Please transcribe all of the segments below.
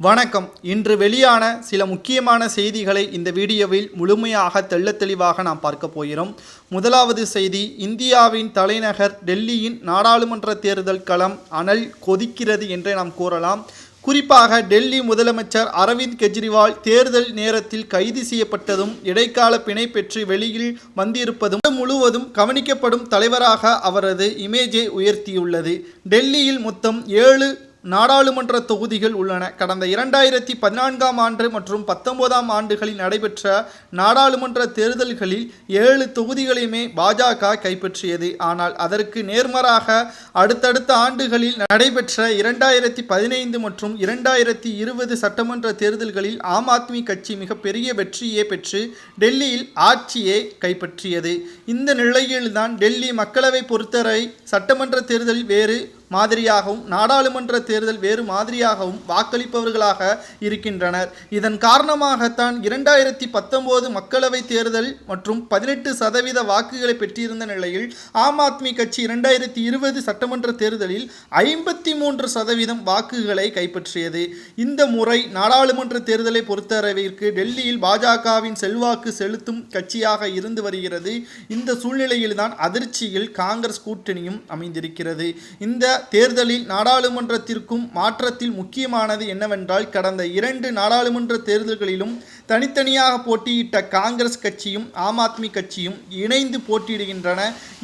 வணக்கம். இன்று வெளியான சில முக்கியமான செய்திகளை இந்த வீடியோவில் முழுமையாக தெள்ளத்தெளிவாக நாம் பார்க்க போகிறோம். முதலாவது செய்தி இந்தியாவின் தலைநகர் டெல்லியின் நாடாளுமன்ற தேர்தல் களம் அனல் கொதிக்கிறது என்றே நாம் கூறலாம். குறிப்பாக டெல்லி முதலமைச்சர் அரவிந்த் கெஜ்ரிவால் தேர்தல் நேரத்தில் கைது செய்யப்பட்டதும் இடைக்கால பிணை பெற்று வெளியில் வந்திருப்பதும் முழுவதும் கவனிக்கப்படும் தலைவராக அவரது இமேஜை உயர்த்தியுள்ளது. டெல்லியில் மொத்தம் ஏழு நாடாளுமன்ற தொகுதிகள் உள்ளன. கடந்த இரண்டாயிரத்தி பதினான்காம் ஆண்டு மற்றும் பத்தொன்பதாம் ஆண்டுகளில் நடைபெற்ற நாடாளுமன்ற தேர்தல்களில் ஏழு தொகுதிகளையுமே பாஜக கைப்பற்றியது. ஆனால் அதற்கு நேர்மாறாக அடுத்தடுத்த ஆண்டுகளில் நடைபெற்ற இரண்டாயிரத்தி பதினைந்து மற்றும் இரண்டாயிரத்தி இருபது சட்டமன்ற தேர்தல்களில் ஆம் ஆத்மி கட்சி மிகப்பெரிய வெற்றியை பெற்று டெல்லியில் ஆட்சியை கைப்பற்றியது. இந்த நிலையில்தான் டெல்லி மக்களவை பொறுத்தவரை சட்டமன்ற தேர்தலில் வேறு மாதிரியாகவும் நாடாளுமன்ற தேர்தல் வேறு மாதிரியாகவும் வாக்களிப்பவர்களாக இருக்கின்றனர். இதன் காரணமாகத்தான் இரண்டாயிரத்தி பத்தொம்போது மக்களவை தேர்தல் மற்றும் பதினெட்டு சதவீத வாக்குகளை பெற்றிருந்த நிலையில் ஆம் ஆத்மி கட்சி இரண்டாயிரத்தி இருபது சட்டமன்ற தேர்தலில் ஐம்பத்தி மூன்று சதவீதம் வாக்குகளை கைப்பற்றியது. இந்த முறை நாடாளுமன்ற தேர்தலை பொறுத்தளவிற்கு டெல்லியில் பாஜகவின் செல்வாக்கு செலுத்தும் கட்சியாக இருந்து வருகிறது. இந்த சூழ்நிலையில்தான் அதிர்ச்சியில் காங்கிரஸ் கூட்டணியும் அமைந்திருக்கிறது. இந்த தேர்தலில் நாடாளுமன்றத்திற்கும் மாற்றத்தில் முக்கியமானது என்னவென்றால் கடந்த இரண்டு நாடாளுமன்ற தேர்தல்களிலும் தனித்தனியாக போட்டியிட்ட காங்கிரஸ் கட்சியும் ஆம் ஆத்மி கட்சியும் இணைந்து போட்டியிடுகின்றன.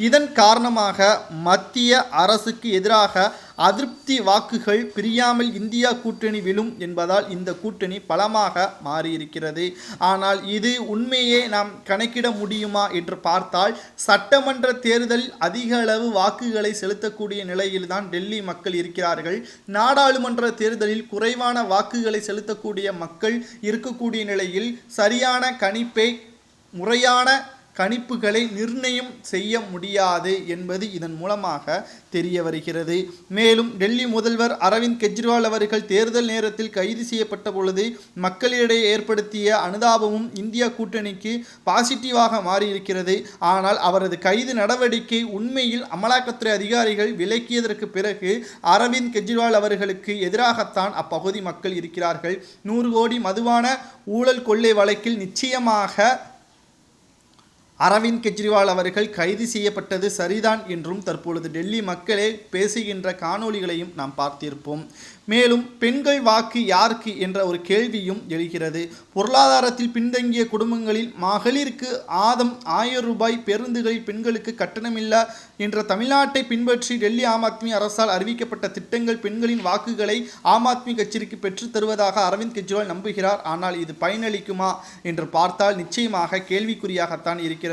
இதன் காரணமாக மத்திய அரசுக்கு எதிராக அதிருப்தி வாக்குகள் பிரியாமல் இந்தியா கூட்டணி விழும் என்பதால் இந்த கூட்டணி பலமாக மாறியிருக்கிறது. ஆனால் இது உண்மையே நாம் கணக்கிட முடியுமா என்று பார்த்தால் சட்டமன்ற தேர்தலில் அதிக அளவு வாக்குகளை செலுத்தக்கூடிய நிலையில்தான் டெல்லி மக்கள் இருக்கிறார்கள். நாடாளுமன்ற தேர்தலில் குறைவான வாக்குகளை செலுத்தக்கூடிய மக்கள் இருக்கக்கூடிய நிலையில் சரியான கணிப்பை முறையான கணிப்புகளை நிர்ணயம் செய்ய முடியாது என்பது இதன் மூலமாக தெரிய வருகிறது. மேலும் டெல்லி முதல்வர் அரவிந்த் கெஜ்ரிவால் அவர்கள் தேர்தல் நேரத்தில் கைது செய்யப்பட்ட பொழுது மக்களிடையே ஏற்படுத்திய அனுதாபமும் இந்தியா கூட்டணிக்கு பாசிட்டிவாக மாறியிருக்கிறது. ஆனால் அவரது கைது நடவடிக்கை உண்மையில் அமலாக்கத்துறை அதிகாரிகள் விலக்கியதற்கு பிறகு அரவிந்த் கெஜ்ரிவால் அவர்களுக்கு எதிராகத்தான் அப்பகுதி மக்கள் இருக்கிறார்கள். நூறு கோடி மதுவான ஊழல் கொள்ளை வழக்கில் நிச்சயமாக அரவிந்த் கெஜ்ரிவால் அவர்கள் கைது செய்யப்பட்டது சரிதான் என்றும் தற்பொழுது டெல்லி மக்களே பேசுகின்ற காணொளிகளையும் நாம் பார்த்திருப்போம். மேலும் பெண்கள் வாக்கு யாருக்கு என்ற ஒரு கேள்வியும் எழுகிறது. பொருளாதாரத்தில் பின்தங்கிய குடும்பங்களில் மகளிருக்கு ஆதம் ஆயிரம் ரூபாய் பேருந்துகளில் பெண்களுக்கு கட்டணமில்லா என்ற தமிழ்நாட்டை பின்பற்றி டெல்லி ஆம் ஆத்மி அரசால் அறிவிக்கப்பட்ட திட்டங்கள் பெண்களின் வாக்குகளை ஆம் ஆத்மி கட்சிக்கு பெற்றுத் தருவதாக அரவிந்த் கெஜ்ரிவால் நம்புகிறார். ஆனால் இது பயனளிக்குமா என்று பார்த்தால் நிச்சயமாக கேள்விக்குறியாகத்தான் இருக்கிறது.